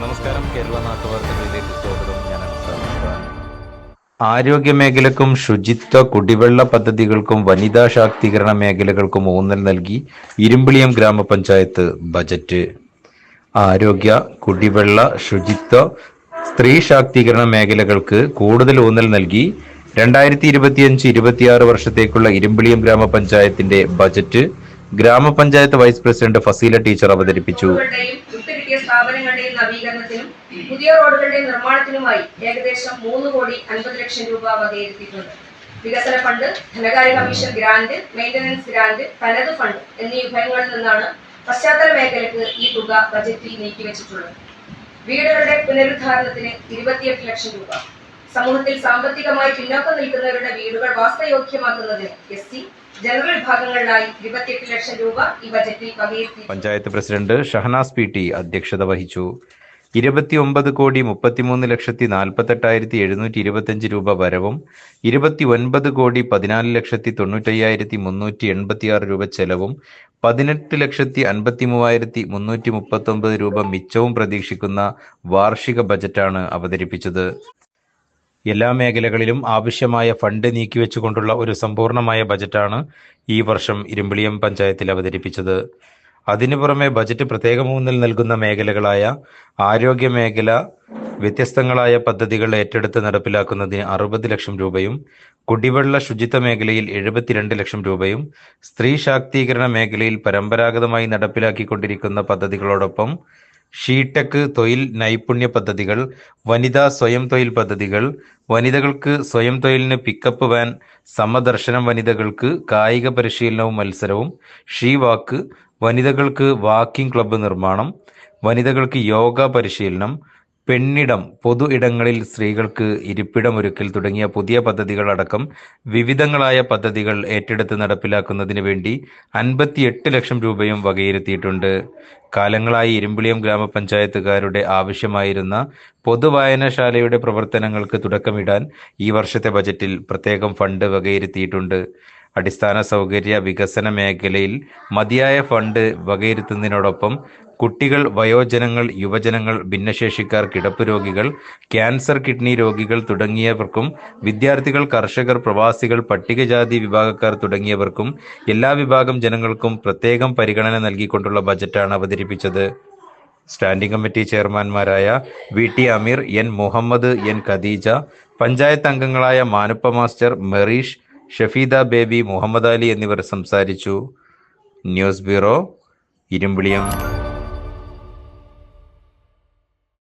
നമസ്കാരം. കേരള നാട്ടുവാർത്തകളിലേക്ക് സ്വാഗതം. ഞാൻ. ആരോഗ്യ മേഖലക്കും ശുചിത്വ കുടിവെള്ള പദ്ധതികൾക്കും വനിതാ ശാക്തീകരണ മേഖലകൾക്കും ഊന്നൽ നൽകി ഇരുമ്പിളിയം ഗ്രാമപഞ്ചായത്ത് ബജറ്റ്. ആരോഗ്യ കുടിവെള്ള ശുചിത്വ സ്ത്രീ ശാക്തീകരണ മേഖലകൾക്ക് കൂടുതൽ ഊന്നൽ നൽകി രണ്ടായിരത്തി ഇരുപത്തിയഞ്ച് ഇരുപത്തിയാറ് വർഷത്തേക്കുള്ള ഇരുമ്പിളിയം ഗ്രാമപഞ്ചായത്തിന്റെ ബജറ്റ് ഗ്രാമപഞ്ചായത്ത് വൈസ് പ്രസിഡന്റ് ഫസീല ടീച്ചർ അവതരിപ്പിച്ചു. റോഡുകളുടെയും നവീകരണത്തിനും പുതിയ റോഡുകളുടെ നിർമ്മാണത്തിനുമായി ഏകദേശം മൂന്ന് കോടി അൻപത് ലക്ഷം രൂപ വകയിരുത്തിയിട്ടുണ്ട്. വികസന ഫണ്ട് ധനകാര്യ കമ്മീഷൻ ഗ്രാന്റ് മെയിന്റനൻസ് ഗ്രാന്റ് തനത് ഫണ്ട് എന്നീ വിഭവങ്ങളിൽ നിന്നാണ് പശ്ചാത്തല മേഖലക്ക് ഈ തുക ബജറ്റിൽ നീക്കിവെച്ചിട്ടുള്ളത്. വീടുകളുടെ പുനരുദ്ധാരണത്തിന് ഇരുപത്തിയെട്ട് ലക്ഷം രൂപ. സമൂഹത്തിൽ സാമ്പത്തികമായി പിന്നോക്കം നിൽക്കുന്നവരുടെ വീടുകൾ വാസയോഗ്യമാക്കുന്നതിന് എസ് സി ജനറൽ വിഭാഗങ്ങളിലായി ഇരുപത്തിയെട്ട് ലക്ഷം രൂപ ഈ ബജറ്റിൽ വകയിരുത്തി. Panchayat president Shahanas P T അധ്യക്ഷത വഹിച്ചു. ഇരുപത്തിയൊമ്പത് കോടി മുപ്പത്തിമൂന്ന് ലക്ഷത്തി നാൽപ്പത്തെട്ടായിരത്തി എഴുന്നൂറ്റി ഇരുപത്തിയഞ്ച് രൂപ വരവും ഇരുപത്തി ഒൻപത് കോടി പതിനാല് ലക്ഷത്തി തൊണ്ണൂറ്റയ്യായിരത്തി മുന്നൂറ്റി എൺപത്തിയാറ് രൂപ ചെലവും പതിനെട്ട് ലക്ഷത്തി അൻപത്തി മൂവായിരത്തി മുന്നൂറ്റി മുപ്പത്തി ഒമ്പത് രൂപ മിച്ചവും പ്രതീക്ഷിക്കുന്ന വാർഷിക ബജറ്റാണ് അവതരിപ്പിച്ചത്. എല്ലാ മേഖലകളിലും ആവശ്യമായ ഫണ്ട് നീക്കിവെച്ചുകൊണ്ടുള്ള ഒരു സമ്പൂർണമായ ബജറ്റാണ് ഈ വർഷം ഇരുമ്പിളിയം പഞ്ചായത്തിൽ അവതരിപ്പിച്ചത്. അതിനു പുറമെ ബജറ്റ് പ്രത്യേക ഊന്നൽ നൽകുന്ന മേഖലകളായ ആരോഗ്യ മേഖല വ്യത്യസ്തങ്ങളായ പദ്ധതികൾ ഏറ്റെടുത്ത് നടപ്പിലാക്കുന്നതിന് അറുപത് ലക്ഷം രൂപയും കുടിവെള്ള ശുചിത്വ മേഖലയിൽ എഴുപത്തിരണ്ട് ലക്ഷം രൂപയും സ്ത്രീ ശാക്തീകരണ മേഖലയിൽ പരമ്പരാഗതമായി നടപ്പിലാക്കിക്കൊണ്ടിരിക്കുന്ന പദ്ധതികളോടൊപ്പം ഷീടെക് തൊഴിൽ നൈപുണ്യ പദ്ധതികൾ വനിതാ സ്വയം തൊഴിൽ പദ്ധതികൾ വനിതകൾക്ക് സ്വയം തൊഴിലിന് പിക്കപ്പ് വാൻ സമദർശനം വനിതകൾക്ക് കായിക പരിശീലനവും മത്സരവും ഷീ വാക്ക് വനിതകൾക്ക് വാക്കിംഗ് ക്ലബ്ബ് നിർമ്മാണം വനിതകൾക്ക് യോഗ പരിശീലനം പെണ്ണിടം പൊതു ഇടങ്ങളിൽ സ്ത്രീകൾക്ക് ഇരിപ്പിടമൊരുക്കൽ തുടങ്ങിയ പുതിയ പദ്ധതികളടക്കം വിവിധങ്ങളായ പദ്ധതികൾ ഏറ്റെടുത്ത് നടപ്പിലാക്കുന്നതിന് വേണ്ടി അൻപത്തിയെട്ട് ലക്ഷം രൂപയും വകയിരുത്തിയിട്ടുണ്ട്. കാലങ്ങളായി ഇരുമ്പിളിയം ഗ്രാമപഞ്ചായത്തുകാരുടെ ആവശ്യമായിരുന്ന പൊതുവായനശാലയുടെ പ്രവർത്തനങ്ങൾക്ക് തുടക്കമിടാൻ ഈ വർഷത്തെ ബജറ്റിൽ പ്രത്യേകം ഫണ്ട് വകയിരുത്തിയിട്ടുണ്ട്. അടിസ്ഥാന സൗകര്യ വികസന മേഖലയിൽ മതിയായ ഫണ്ട് വകയിരുത്തുന്നതിനോടൊപ്പം കുട്ടികൾ വയോജനങ്ങൾ യുവജനങ്ങൾ ഭിന്നശേഷിക്കാർ കിടപ്പ് രോഗികൾ ക്യാൻസർ കിഡ്നി രോഗികൾ തുടങ്ങിയവർക്കും വിദ്യാർത്ഥികൾ കർഷകർ പ്രവാസികൾ പട്ടികജാതി വിഭാഗക്കാർ തുടങ്ങിയവർക്കും എല്ലാ വിഭാഗം ജനങ്ങൾക്കും പ്രത്യേകം പരിഗണന നൽകിക്കൊണ്ടുള്ള ബജറ്റാണ് അവതരിപ്പിച്ചത്. Standing committee ചെയർമാൻമാരായ V T Ameer N Muhammad N Khadeeja panchayat അംഗങ്ങളായ മാനുപ്പ മാസ്റ്റർ മെറീഷ് ഷഫീദ ബേബി മുഹമ്മദ് അലി എന്നിവർ സംസാരിച്ചു. News bureau Irimbiliyam.